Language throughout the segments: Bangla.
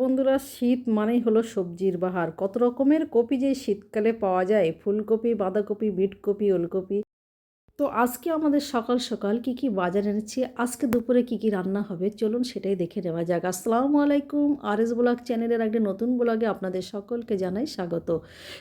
বন্ধুরা, শীত মানেই হলো সবজির বাহার। কত রকমের কপি যে শীতকালে পাওয়া যায়, ফুলকপি, বাঁধাকপি, বিটকপি, ওলকপি। তো আজকে আমাদের সকাল সকাল কি কি বাজার এনেছি, আজকে দুপুরে কি কি রান্না হবে, চলুন সেটাই দেখে নেওয়া যাক। আসসালামু আলাইকুম আর এস ব্লগ চ্যানেলের একটা নতুন ব্লগে আপনাদের সকলকে জানাই স্বাগত।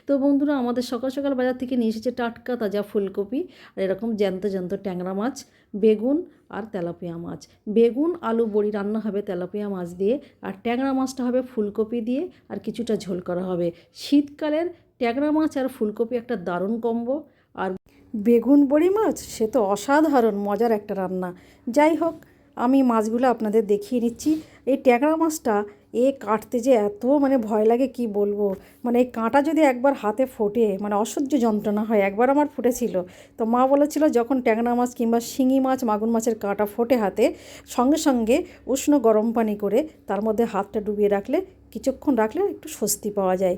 তো বন্ধুরা, আমাদের সকাল সকাল বাজার থেকে নিয়ে এসেছে টাটকা তাজা ফুলকপি, আর এরকম জ্যান্ত জ্যান্ত ট্যাংরা মাছ, বেগুন আর তেলাপিয়া মাছ। বেগুন, আলু, বড়ি রান্না হবে তেলাপিয়া মাছ দিয়ে, আর ট্যাংরা মাছটা হবে ফুলকপি দিয়ে, আর কিছুটা ঝোল করা হবে। শীতকালের ট্যাংরা মাছ আর ফুলকপি একটা দারুণ কম্বো, আর বেগুন বড়ি মাছ? সে তো অসাধারণ, মজার একটা রান্না। যাই হোক, আমি মাছগুলো আপনাদের দেখিয়ে নিচ্ছি এই ট্যাংরা মাছটা, এ কাটতে যে এত মানে ভয় লাগে, কি বলব? মানে এই কাঁটা যদি একবার হাতে ফোটে মানে অসহ্য যন্ত্রণা হয়, একবার আমার ফুটেছিল। তো মা বলেছিল, যখন ট্যাংরা মাছ কিংবা শিঙি মাছ, মাগুর মাছের কাঁটা ফোটে হাতে, সঙ্গে সঙ্গে উষ্ণ গরম পানি করে তার মধ্যে হাতটা ডুবিয়ে রাখলে, কিছুক্ষণ রাখলে একটু স্বস্তি পাওয়া যায়।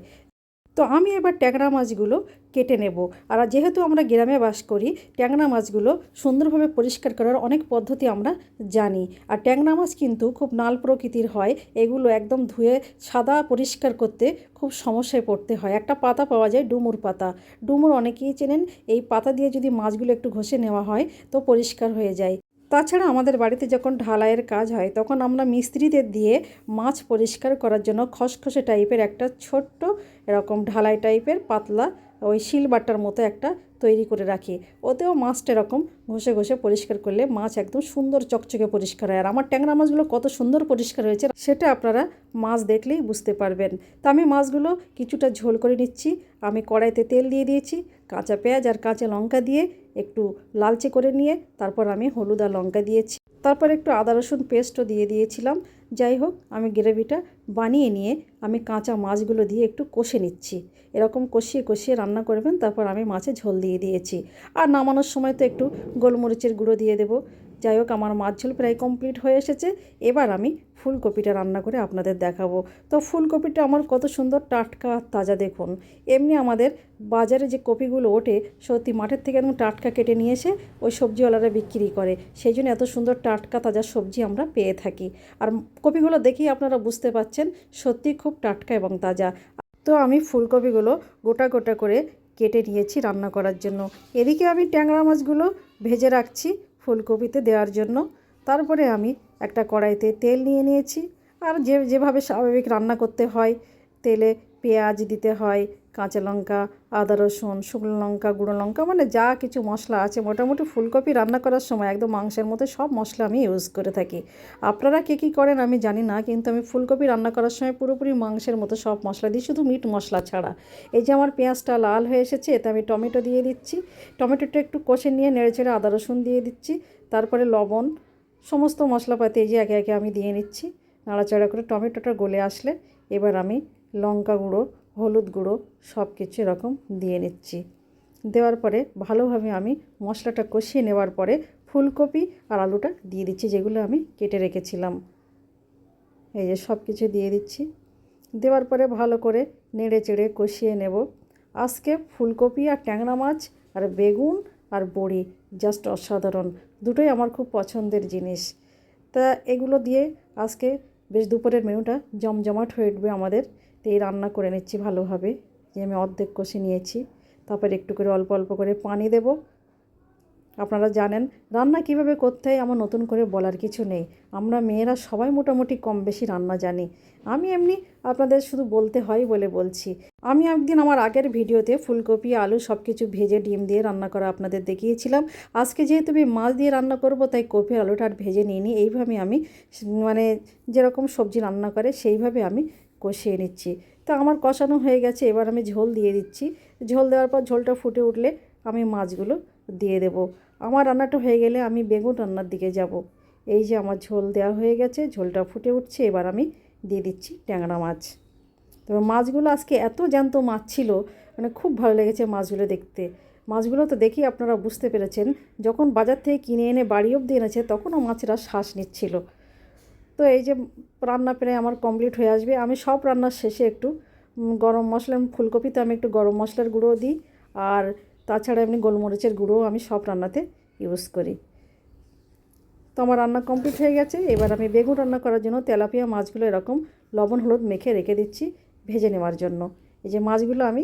তো আমি এবার ট্যাংরা মাছগুলো কেটে নেব। আর যেহেতু আমরা গ্রামে বাস করি, ট্যাংরা মাছগুলো সুন্দরভাবে পরিষ্কার করার অনেক পদ্ধতি আমরা জানি। আর ট্যাংরা মাছ কিন্তু খুব নাল প্রকৃতির হয়, এগুলো একদম ধুয়ে সাদা পরিষ্কার করতে খুব সমস্যায় পড়তে হয়। একটা পাতা পাওয়া যায় ডুমুর পাতা। ডুমুর অনেকেই চেনেন, এই পাতা দিয়ে যদি মাছগুলো একটু ঘষে নেওয়া হয় তো পরিষ্কার হয়ে যায়। তাছাড়া আমাদের বাড়িতে যখন ঢালাইয়ের কাজ হয়, তখন আমরা মিস্ত্রিদের দিয়ে মাছ পরিষ্কার করার জন্য খসখসে টাইপের একটা ছোট্ট এরকম ঢালাই টাইপের পাতলা ওই শিলবাটার মতো একটা তৈরি করে রাখি। ওতেও মাছটা এরকম ঘষে ঘষে পরিষ্কার করলে মাছ একদম সুন্দর চকচকে পরিষ্কার হয়। আর আমার ট্যাংরা মাছগুলো কত সুন্দর পরিষ্কার হয়েছে, সেটা আপনারা মাছ দেখলেই বুঝতে পারবেন। তা আমি মাছগুলো কিছুটা ঝোল করে নিচ্ছি। আমি কড়াইতে তেল দিয়ে দিয়েছি, কাঁচা পেঁয়াজ আর কাঁচা লঙ্কা দিয়ে একটু লালচে করে নিয়ে তারপর আমি হলুদ আর লঙ্কা দিয়েছি। তারপর একটু আদা রসুন পেস্টও দিয়ে দিয়েছিলাম। যাই হোক, আমি গ্রেভিটা বানিয়ে নিয়ে আমি কাঁচা মাছগুলো দিয়ে একটু কষে নিচ্ছি। এরকম কষিয়ে কষিয়ে রান্না করবেন, তারপর আমি মাছে ঝোল দিয়ে দিয়েছি। আর নামানোর সময় তো একটু গোলমরিচের গুঁড়ো দিয়ে দেবো। যাই হোক, আমার মাছ ঝোল প্রায় কমপ্লিট হয়ে এসেছে। এবার আমি ফুলকপিটা রান্না করে আপনাদের দেখাবো। তো ফুলকপিটা আমার কত সুন্দর টাটকা তাজা দেখুন। এমনি আমাদের বাজারে যে কপিগুলো ওঠে, সত্যি মাঠের থেকে একদম টাটকা কেটে নিয়ে এসে ওই সবজিওয়ালারা বিক্রি করে। সেই জন্য এত সুন্দর টাটকা তাজা সবজি আমরা পেয়ে থাকি। আর কপিগুলো দেখেই আপনারা বুঝতে পাচ্ছেন, সত্যি খুব টাটকা এবং তাজা। তো আমি ফুলকপিগুলো গোটা গোটা করে কেটে নিয়েছি রান্না করার জন্য। এদিকে আমি ট্যাংরা মাছগুলো ভেজে রাখছি। ফুলকপিতে দেওয়ার জন্য। তারপরে আমি একটা কড়াইতে তেল নিয়ে নিয়েছি। আর যে, যেভাবে স্বাভাবিক রান্না করতে হয়, তেলে পেঁয়াজ দিতে হয় কাঁচা লঙ্কা, আদা, রসুন, শুকনো লঙ্কা, গুঁড়ো লঙ্কা মানে যা কিছু মশলা আছে, মোটামুটি ফুলকপি রান্না করার সময় একদম মাংসের মতো সব মশলা আমি ইউজ করে থাকি। আপনারা কে কী করেন আমি জানি না, কিন্তু আমি ফুলকপি রান্না করার সময় পুরোপুরি মাংসের মতো সব মশলা দিই, শুধু মিট মশলা ছাড়া। এই যে আমার পেঁয়াজটা লাল হয়ে এসেছে, এতে আমি টমেটো দিয়ে দিচ্ছি। টমেটোটা একটু কষে নিয়ে নেড়ে চেড়ে আদা, রসুন দিয়ে দিচ্ছি। তারপরে লবণ, সমস্ত মশলাপাতি এই যে একে একে আমি দিয়ে নিচ্ছি। নাড়াচাড়া করে টমেটোটা গলে আসলে, এবার আমি লঙ্কা গুঁড়ো হলুদ গুঁড়ো সব কিছু এরকম দিয়ে নিচ্ছি। দেওয়ার পরে ভালোভাবে আমি মশলাটা কষিয়ে নেওয়ার পরে ফুলকপি আর আলুটা দিয়ে দিচ্ছি যেগুলো আমি কেটে রেখেছিলাম। এই যে সব কিছু দিয়ে দিচ্ছি। দেওয়ার পরে ভালো করে নেড়ে চেড়ে কষিয়ে নেব। আজকে ফুলকপি আর ট্যাংরা মাছ আর বেগুন আর বড়ি জাস্ট অসাধারণ। দুটোই আমার খুব পছন্দের জিনিস। তা এগুলো দিয়ে আজকে বেশ দুপুরের মেনুটা জমজমাট হয়ে উঠবে আমাদের। তো এই রান্না করে নিচ্ছি ভালোভাবে। যে আমি অর্ধেক কষে নিয়েছি। তারপর একটু করে অল্প অল্প করে পানি দেব। আপনারা জানেন, রান্না কীভাবে করতে হয় আমার নতুন করে বলার কিছু নেই। আমরা মেয়েরা সবাই মোটামুটি কম বেশি রান্না জানি। আমি এমনি আপনাদের শুধু বলতে হয় বলে বলছি। আমি একদিন আমার আগের ভিডিওতে ফুলকপি, আলু সব কিছু ভেজে ডিম দিয়ে রান্না করা আপনাদের দেখিয়েছিলাম। আজকে যেহেতু আমি মাছ দিয়ে রান্না করব, তাই কপি, আলুটা আর ভেজে নিইনি। এইভাবে আমি মানে যেরকম সবজি রান্না করে, সেইভাবে আমি কষিয়ে নিচ্ছি। তো আমার কষানো হয়ে গেছে, এবার আমি ঝোল দিয়ে দিচ্ছি। ঝোল দেওয়ার পর ঝোলটা ফুটে উঠলে আমি মাছগুলো দিয়ে দেব। আমার রান্নাটা হয়ে গেলে আমি বেগুন রান্নার দিকে যাব। এই যে আমার ঝোল দেওয়া হয়ে গেছে, ঝোলটা ফুটে উঠছে, এবার আমি দিয়ে দিচ্ছি ট্যাংরা মাছ। তবে মাছগুলো আজকে এত জ্যান্ত মাছ ছিল মানে খুব ভালো লেগেছে মাছগুলো দেখতে। মাছগুলো তো দেখি আপনারা বুঝতে পেরেছেন, যখন বাজার থেকে কিনে এনে বাড়ি অব্দি এনেছে, তখনও মাছেরা শ্বাস নিচ্ছিল। তো এই যে রান্না প্রায় আমার কমপ্লিট হয়ে আসবে। আমি সব রান্নার শেষে একটু গরম মশলা ফুলকপিতে আমি একটু গরম মশলার গুঁড়ো দিই আর তাছাড়া এমনি গোলমরিচের গুঁড়োও আমি সব রান্নাতে ইউজ করি। তো আমার রান্না কমপ্লিট হয়ে গেছে। এবার আমি বেগুন রান্না করার জন্য তেলাপিয়া মাছগুলো এরকম লবণ, হলুদ মেখে রেখে দিচ্ছি ভেজে নেওয়ার জন্য। এই যে মাছগুলো আমি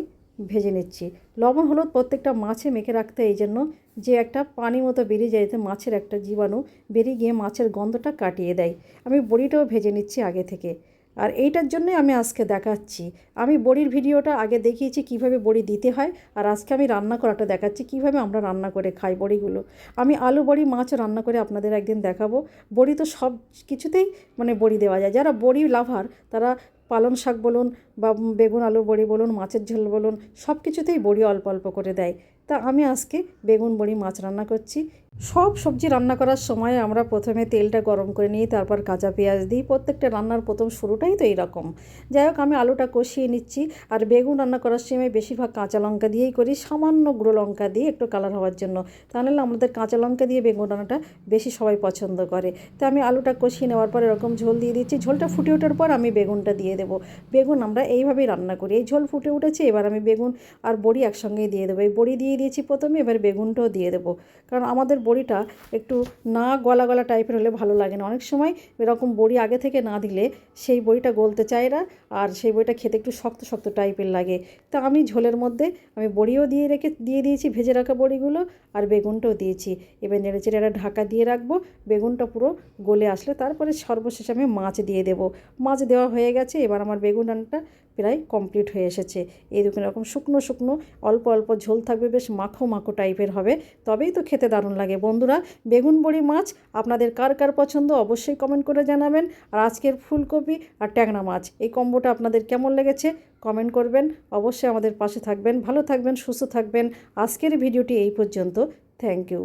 ভেজে নিচ্ছি। লবণ, হলুদ প্রত্যেকটা মাছে মেখে রাখতে এই জন্য যে একটা পানি মতো বেরিয়ে যায়, এতে মাছের একটা জীবাণু বেরিয়ে গিয়ে মাছের গন্ধটা কাটিয়ে দেয়। আমি বড়িটাও ভেজে নিচ্ছি আগে থেকে। আর এইটার জন্যই আমি আজকে দেখাচ্ছি। আমি বড়ির ভিডিওটা আগে দেখিয়েছি কীভাবে বড়ি দিতে হয়, আর আজকে আমি রান্না করাটা দেখাচ্ছি কীভাবে আমরা রান্না করে খাই বড়িগুলো। আমি আলু, বড়ি, মাছ রান্না করে আপনাদের একদিন দেখাবো। বড়ি তো সব কিছুতেই মানে বড়ি দেওয়া যায়। যারা বড়ি লাভার, তারা পালং শাক বলুন বা বেগুন আলু বড়ি বলুন, মাছের ঝোল বলুন সব কিছুতেই বড়ি অল্প অল্প করে দেয়। তা আমি আজকে বেগুন, বড়ি, মাছ রান্না করছি। সব সবজি রান্না করার সময় আমরা প্রথমে তেলটা গরম করে নিই, তারপর কাঁচা পেঁয়াজ দিই। প্রত্যেকটা রান্নার প্রথম শুরুটাই তো এইরকম যাই হোক, আমি আলুটা কষিয়ে নিচ্ছি। আর বেগুন রান্না করার সময় বেশিরভাগ কাঁচা লঙ্কা দিয়েই করি, সামান্য গুঁড়ো লঙ্কা দিয়ে একটু কালার হওয়ার জন্য। তাহলে আমাদের কাঁচা লঙ্কা দিয়ে বেগুন রান্নাটা বেশি সবাই পছন্দ করে। তো আমি আলুটা কষিয়ে নেওয়ার পর এরকম ঝোল দিয়ে দিচ্ছি। ঝোলটা ফুটে ওঠার পর আমি বেগুনটা দিয়ে দেবো। বেগুন আমরা এইভাবেই রান্না করি। এই ঝোল ফুটে উঠেছে, এবার আমি বেগুন আর বড়ি একসঙ্গেই দিয়ে দেবো। এই বড়ি দিয়ে দিয়েছি প্রথমে, এবার বেগুনটাও দিয়ে দেবো। কারণ আমাদের বড়িটা একটু না গলা গলা টাইপের হলে ভালো লাগে না। অনেক সময় এরকম বড়ি আগে থেকে না দিলে সেই বড়িটা গলতে চায় না আর সেই বড়িটা খেতে একটু শক্ত শক্ত টাইপের লাগে। তা আমি ঝোলের মধ্যে আমি বড়িও দিয়ে রেখে, দিয়ে দিয়েছি, ভেজে রাখা বড়িগুলো আর বেগুনটাও দিয়েছি। এবার নেড়ে চেড়ে একটা ঢাকা দিয়ে রাখব। বেগুনটা পুরো গলে আসলে তারপরে সর্বশেষ আমি মাছ দিয়ে দেবো। মাছ দেওয়া হয়ে গেছে। এবার আমার বেগুন রান্নাটা প্রায় কমপ্লিট হয়ে এসেছে। এই দেখুন এরকম শুকনো শুকনো, অল্প অল্প ঝোল থাকবে, বেশ মাখো মাখো টাইপের হবে। তবেই তো খেতে দারুণ লাগে। বন্ধুরা, বেগুন বড়ি মাছ আপনাদের কার কার পছন্দ অবশ্যই কমেন্ট করে জানাবেন। আর আজকের ফুলকপি আর ট্যাংরা মাছ, এই কম্বোটা আপনাদের কেমন লেগেছে কমেন্ট করবেন। অবশ্যই আমাদের পাশে থাকবেন। ভালো থাকবেন, সুস্থ থাকবেন। আজকের ভিডিওটি এই পর্যন্ত। Thank you